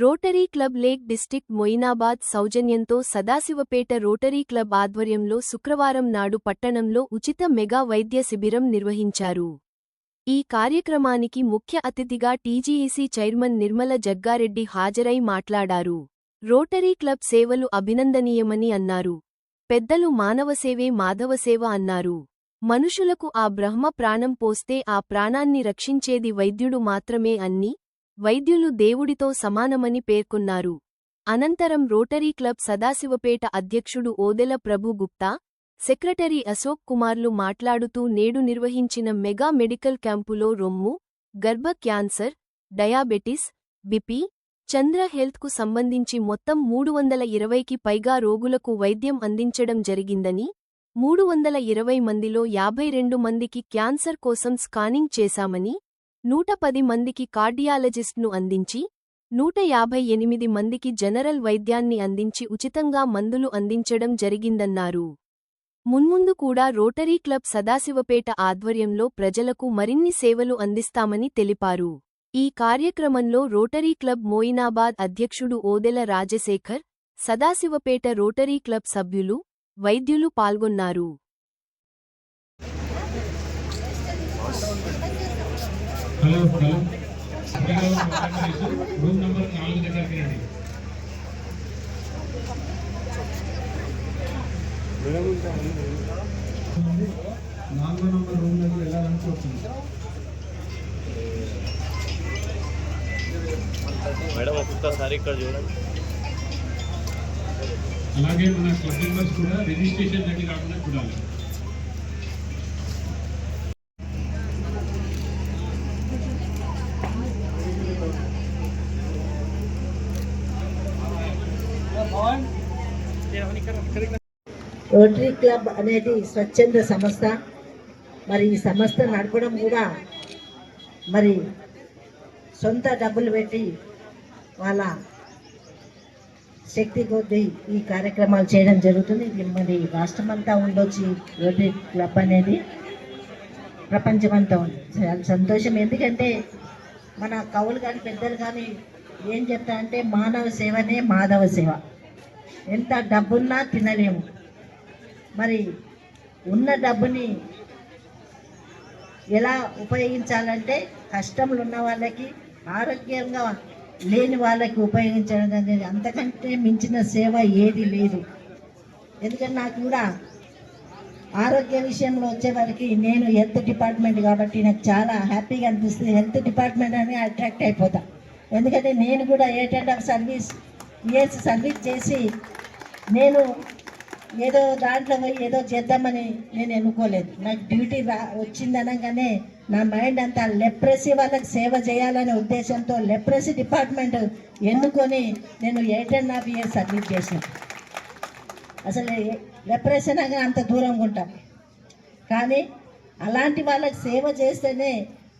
Rotary club lake district Moinabad సౌజన్యంతో Sadasivpet rotary club ఆధ్వర్యంలో శుక్రవారం నాడు పట్టణంలో ఉచిత మెగా వైద్య శిబిరం నిర్వహించారు. ఈ కార్యక్రమానికి ముఖ్య అతిథిగా టీజీఈసీ చైర్మన్ నిర్మల జగ్గారెడ్డి హాజరై మాట్లాడారు. రోటరీ క్లబ్ సేవలు అభినందనీయమని అన్నారు. పెద్దలు మానవసేవే మాధవసేవ అన్నారు. మనుషులకు ఆ బ్రహ్మ ప్రాణం పోస్తే ఆ ప్రాణాన్ని రక్షించేది వైద్యుడు మాత్రమే అన్ని వైద్యులు దేవుడితో సమానమని పేర్కొన్నారు. అనంతరం రోటరీ క్లబ్ సదాశివపేట అధ్యక్షుడు ఓదెల ప్రభు గుప్తా సెక్రటరీ అశోక్ కుమార్లు మాట్లాడుతూ నేడు నిర్వహించిన మెగా మెడికల్ క్యాంపులో రొమ్ము గర్భ క్యాన్సర్ డయాబెటిస్ బిపి చంద్ర హెల్త్కు సంబంధించి మొత్తం మూడు వందల ఇరవైకి పైగా రోగులకు వైద్యం అందించడం జరిగిందని మూడు వందల ఇరవై మందిలో యాభై రెండు మందికి క్యాన్సర్ కోసం స్కానింగ్ చేశామని నూట పది మందికి కార్డియాలజిస్ట్ను అందించి నూట యాభై ఎనిమిది మందికి జనరల్ వైద్యాన్ని అందించి ఉచితంగా మందులు అందించడం జరిగిందన్నారు. మున్ముందు కూడా రోటరీ క్లబ్ సదాశివపేట ఆధ్వర్యంలో ప్రజలకు మరిన్ని సేవలు అందిస్తామని తెలిపారు. ఈ కార్యక్రమంలో రోటరీ క్లబ్ మోయినాబాద్ అధ్యక్షుడు ఓదెల రాజశేఖర్ సదాశివపేట రోటరీ క్లబ్ సభ్యులు వైద్యులు పాల్గొన్నారు. hello hello hello room number నాలుగు దగ్గరికి రండి నాలుగో నంబర్ రూమ్ దగ్గర వెళ్ళాలనుకుంటున్నాను మేడం ఒక్కొక్కసారి ఇక్కడ చూడండి అలాగే మన క్లబ్ మెంబర్స్ కూడా రిజిస్ట్రేషన్ దగ్గర కాకుండా చూడాలి రోటరీ క్లబ్ అనేది స్వచ్ఛంద సంస్థ. మరి ఈ సంస్థ నడపడం కూడా మరి సొంత డబ్బులు పెట్టి వాళ్ళ శక్తి కొద్దీ ఈ కార్యక్రమాలు చేయడం జరుగుతుంది. ఇది మరి రాష్ట్రమంతా ఉండొచ్చు రోటరీ క్లబ్ అనేది. ప్రపంచమంతా ఉంది. చాలా సంతోషం. ఎందుకంటే మన కవులు కానీ పెద్దలు కానీ ఏం చెప్తారంటే మానవ సేవనే మాధవ సేవ. ఎంత డబ్బున్నా తినలేము. మరి ఉన్న డబ్బుని ఎలా ఉపయోగించాలంటే కష్టంలో ఉన్న వాళ్ళకి ఆరోగ్యంగా లేని వాళ్ళకి ఉపయోగించడం అనేది అంతకంటే మించిన సేవ ఏది లేదు. ఎందుకంటే నాకు కూడా ఆరోగ్య విషయంలో వచ్చేవారికి నేను హెల్త్ డిపార్ట్మెంట్ కాబట్టి నాకు చాలా హ్యాపీగా అనిపిస్తుంది. హెల్త్ డిపార్ట్మెంట్ అని అట్రాక్ట్ అయిపోతా. ఎందుకంటే నేను కూడా ఏటెండ్ ఆఫ్ సర్వీస్ ఇయర్స్ సర్వీస్ చేసి నేను ఏదో దాంట్లో పోయి ఏదో చేద్దామని నేను ఎన్నుకోలేదు. నాకు డ్యూటీ రా వచ్చింది అనగానే నా మైండ్ అంతా లెప్రసీ వాళ్ళకి సేవ చేయాలనే ఉద్దేశంతో లెప్రసీ డిపార్ట్మెంట్ ఎన్నుకొని నేను eight and half years service చేసిన అసలు లెప్రసీ అనగా అంత దూరంగా ఉంటాం. కానీ అలాంటి వాళ్ళకి సేవ చేస్తేనే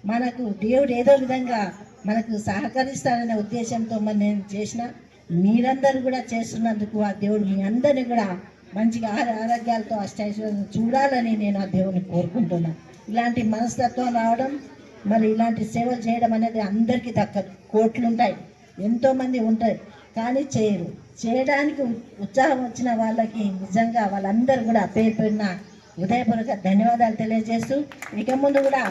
మనకు దేవుడు ఏదో విధంగా మనకు సహకరిస్తాడనే ఉద్దేశంతో మరి నేను చేసిన మీరందరూ కూడా చేస్తున్నందుకు ఆ దేవుడు మీ అందరినీ కూడా మంచిగా ఆరోగ్యాలతో అష్టైశ్వర్యం చూడాలని నేను ఆ దేవుని కోరుకుంటున్నాను ఇలాంటి మనస్తత్వం రావడం మరి ఇలాంటి సేవలు చేయడం అనేది అందరికీ దక్కదు. కోట్లు ఉంటాయి ఎంతోమంది ఉంటాయి కానీ చేయరు. చేయడానికి ఉత్సాహం వచ్చిన వాళ్ళకి నిజంగా వాళ్ళందరూ కూడా పేరు పేరున హృదయపూర్వక ధన్యవాదాలు తెలియజేస్తూ ఇక ముందు కూడా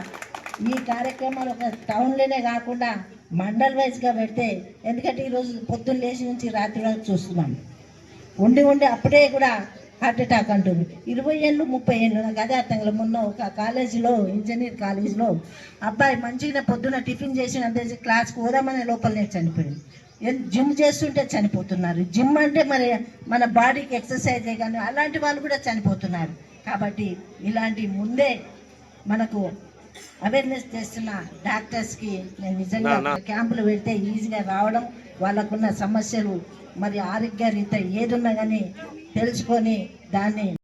ఈ కార్యక్రమాలు ఒక టౌన్లోనే కాకుండా మండల్ వైజ్గా పెడితే ఎందుకంటే ఈరోజు పొద్దున్న లేచి నుంచి రాత్రి వరకు చూస్తున్నాం. ఉండి ఉండి అప్పుడే కూడా హార్ట్ అటాక్ అంటుంది. ఇరవై ఏళ్ళు ముప్పై ఏళ్ళు నాకు అదే అర్థం కదా మొన్న ఒక కాలేజీలో ఇంజనీర్ కాలేజీలో అబ్బాయి మంచిగా పొద్దున టిఫిన్ చేసిన క్లాస్కి పోదామనే లోపలనే చనిపోయింది జిమ్ చేస్తుంటే చనిపోతున్నారు. జిమ్ అంటే మరి మన బాడీకి ఎక్సర్సైజ్ కానీ అలాంటి వాళ్ళు కూడా చనిపోతున్నారు. కాబట్టి ఇలాంటి ముందే మనకు అవేర్నెస్ చేస్తున్న డాక్టర్స్కి నేను నిజంగా క్యాంపులు పెడితే ఈజీగా రావడం వాళ్ళకున్న సమస్యలు మరి ఆరోగ్య రీత్యా ఏదున్నా కానీ తెలుసుకొని దాన్ని